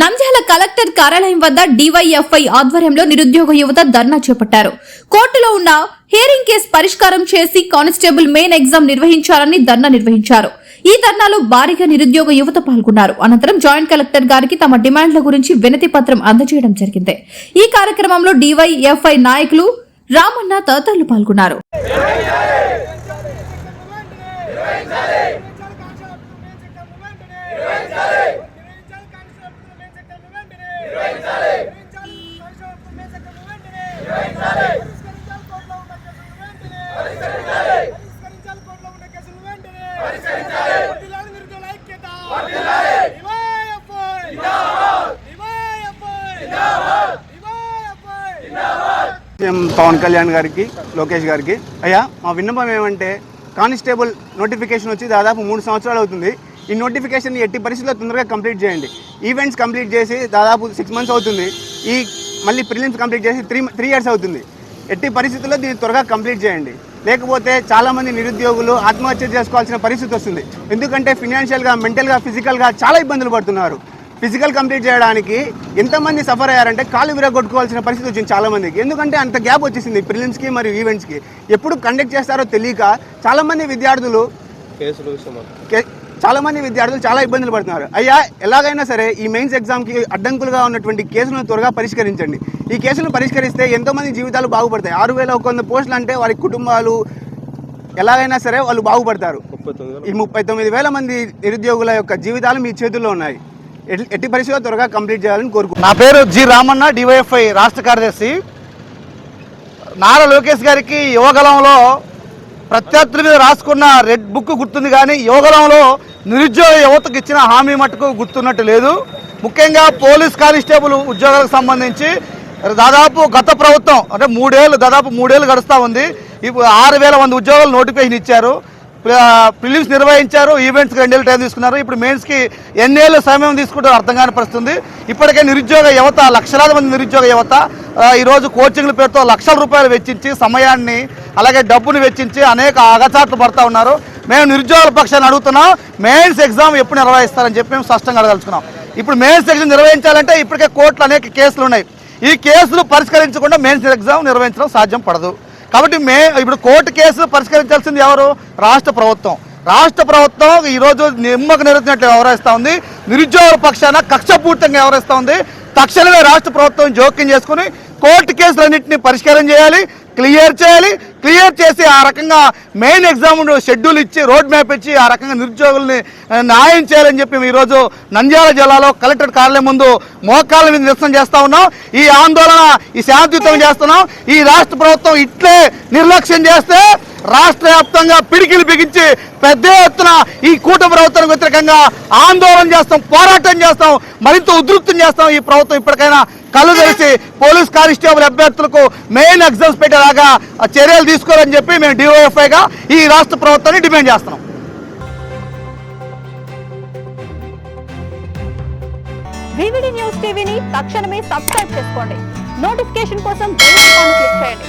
Nandyal collector కార్యాలయం వద్ద DYFI ఆధ్వర్యంలో నిరుద్యోగ యువత ధర్నా చేపట్టారు. కోర్టులో ఉన్న హియరింగ్ కేసు పరిష్కారం చేసి కానిస్టేబుల్ మెయిన్ ఎగ్జామ్ నిర్వహించాలని ధర్నా నిర్వహించారు. ఈ ధర్నాలో భారీగా నిరుద్యోగ యువత పాల్గొన్నారు. అనంతరం జాయింట్ కలెక్టర్ గారికి తమ డిమాండ్ల గురించి వినతి పత్రం అందజేయడం జరిగింది. ఈ కార్యక్రమంలో డివైఎఫ్ఐ నాయకులు రామన్న తదితరులు పాల్గొన్నారు. సీఎం పవన్ కళ్యాణ్ గారికి లోకేష్ గారికి అయ్యా మా విన్నపం ఏమంటే కానిస్టేబుల్ నోటిఫికేషన్ వచ్చి దాదాపు మూడు సంవత్సరాలు అవుతుంది. ఈ నోటిఫికేషన్ ఎట్టి పరిస్థితుల్లో తొందరగా కంప్లీట్ చేయండి. ఈవెంట్స్ కంప్లీట్ చేసి దాదాపు సిక్స్ మంత్స్ అవుతుంది. ఈ మళ్ళీ ప్రిలిమ్స్ కంప్లీట్ చేసి త్రీ త్రీ ఇయర్స్ అవుతుంది. ఎట్టి పరిస్థితుల్లో దీన్ని త్వరగా కంప్లీట్ చేయండి. లేకపోతే చాలామంది నిరుద్యోగులు ఆత్మహత్య చేసుకోవాల్సిన పరిస్థితి వస్తుంది. ఎందుకంటే ఫినాన్షియల్గా మెంటల్గా ఫిజికల్గా చాలా ఇబ్బందులు పడుతున్నారు. ఫిజికల్ కంప్లీట్ చేయడానికి ఎంతమంది సఫర్ అయ్యారంటే కాళ్ళు విరగొట్టుకోవాల్సిన పరిస్థితి వచ్చింది చాలా మందికి. ఎందుకంటే అంత గ్యాప్ వచ్చేసింది ప్రిలిమ్స్కి మరియు ఈవెంట్స్కి ఎప్పుడు కండక్ట్ చేస్తారో తెలియక చాలా మంది విద్యార్థులు కేసులు విషయం కే- చాలా మంది విద్యార్థులు చాలా ఇబ్బందులు పడుతున్నారు. అయ్యా ఎలాగైనా సరే ఈ మెయిన్స్ ఎగ్జామ్కి అడ్డంకులుగా ఉన్నటువంటి కేసులను త్వరగా పరిష్కరించండి. ఈ కేసులను పరిష్కరిస్తే ఎంతో మంది జీవితాలు బాగుపడతాయి. ఆరు వేల ఒక వంద పోస్టులు అంటే వారి కుటుంబాలు ఎలాగైనా సరే వాళ్ళు బాగుపడతారు. ఈ ముప్పై తొమ్మిది వేల మంది నిరుద్యోగుల యొక్క జీవితాలు మీ చేతుల్లో ఉన్నాయి. ఎట్టి- ఎట్టి పరిస్థితుల్లో త్వరగా కంప్లీట్ చేయాలని కోరుకుంటున్నాను నా పేరు జి రామన్న డివైఎఫ్ఐ రాష్ట్ర కార్యదర్శి. నారా లోకేష్ గారికి యువగలంలో ప్రత్యర్థుల మీద రాసుకున్న రెడ్ బుక్ గుర్తుంది కానీ యువగలంలో నిరుద్యోగ యువతకు ఇచ్చిన హామీ మటుకు గుర్తున్నట్టు లేదు. ముఖ్యంగా పోలీస్ కానిస్టేబుల్ ఉద్యోగాలకు సంబంధించి దాదాపు గత ప్రభుత్వం అంటే మూడేళ్ళు దాదాపు మూడేళ్ళు గడుస్తూ ఉంది. ఇప్పుడు ఆరు వేల మంది ఉద్యోగాలు నోటిఫికేషన్ ఇచ్చారు. ప్రిలిమ్స్ నిర్వహించారు ఈవెంట్స్కి రెండేళ్ళు టైం తీసుకున్నారు. ఇప్పుడు మెయిన్స్కి ఎన్నేళ్ళు సమయం తీసుకుంటారు అర్థం కాని పరిస్థితుంది. ఇప్పటికే నిరుద్యోగ యువత లక్షలాది మంది నిరుద్యోగ యువత ఈరోజు కోచింగ్ల పేరుతో లక్షల రూపాయలు వెచ్చించి సమయాన్ని అలాగే డబ్బును వెచ్చించి అనేక అగచాట్లు పడతా ఉన్నారు. మేము నిరుద్యోగుల పక్షాన్ని అడుగుతున్నాం. మెయిన్స్ ఎగ్జామ్ ఎప్పుడు నిర్వహిస్తారని చెప్పి మేము స్పష్టంగా అడగదలుచుకున్నాం ఇప్పుడు మెయిన్స్ ఎగ్జామ్ నిర్వహించాలంటే ఇప్పటికే కోర్టులు అనేక కేసులు ఉన్నాయి. ఈ కేసులు పరిష్కరించకుండా మెయిన్స్ ఎగ్జామ్ నిర్వహించడం సాధ్యం పడదు. కాబట్టి మే ఇప్పుడు కోర్టు కేసులు పరిష్కరించాల్సింది ఎవరు? రాష్ట్ర ప్రభుత్వం. రాష్ట్ర ప్రభుత్వం ఈరోజు నిమ్మకు నిరుతున్నట్లు వ్యవహరిస్తూ ఉంది. నిరుద్యోగుల పక్షాన కక్షపూర్తంగా వ్యవహరిస్తూ ఉంది. తక్షణమే రాష్ట్ర ప్రభుత్వం జోక్యం చేసుకుని కోర్టు కేసులన్నింటినీ పరిష్కారం చేయాలి క్లియర్ చేయాలి. క్లియర్ చేసి ఆ రకంగా మెయిన్ ఎగ్జామ్ షెడ్యూల్ ఇచ్చి రోడ్ మ్యాప్ ఇచ్చి ఆ రకంగా నిరుద్యోగుల్ని న్యాయం చేయాలని చెప్పి మేము ఈరోజు నంద్యాల జిల్లాలో కలెక్టర్ కార్యాలయం ముందు మోకాళ్ళ మీద నిరసన చేస్తా ఉన్నాం. ఈ ఆందోళన ఈ శాంతియుతం చేస్తున్నాం. ఈ రాష్ట్ర ప్రభుత్వం ఇట్లే నిర్లక్ష్యం చేస్తే రాష్ట్ర వ్యాప్తంగా పిడికిలు బిగించి పెద్ద ఎత్తున ఈ కూటమి ప్రభుత్వానికి వ్యతిరేకంగా ఆందోళన చేస్తాం పోరాటం చేస్తాం మరింత ఉధృతం చేస్తాం ఈ ప్రభుత్వం ఇప్పటికైనా కళ్ళు తెరిచి పోలీస్ కానిస్టేబుల్ అభ్యర్థులకు మెయిన్ ఎగ్జామ్స్ పెట్టేలాగా చర్యలు తీసుకోవాలని చెప్పి మేము డిఓఎఫ్ఐగా ఈ రాష్ట్ర ప్రభుత్వాన్ని డిమాండ్ చేస్తున్నాం. వివిడి న్యూస్ టీవీని తక్షణమే సబ్స్క్రైబ్ చేసుకోండి. నోటిఫికేషన్ కోసం బెల్ ఐకాన్ క్లిక్ చేయండి.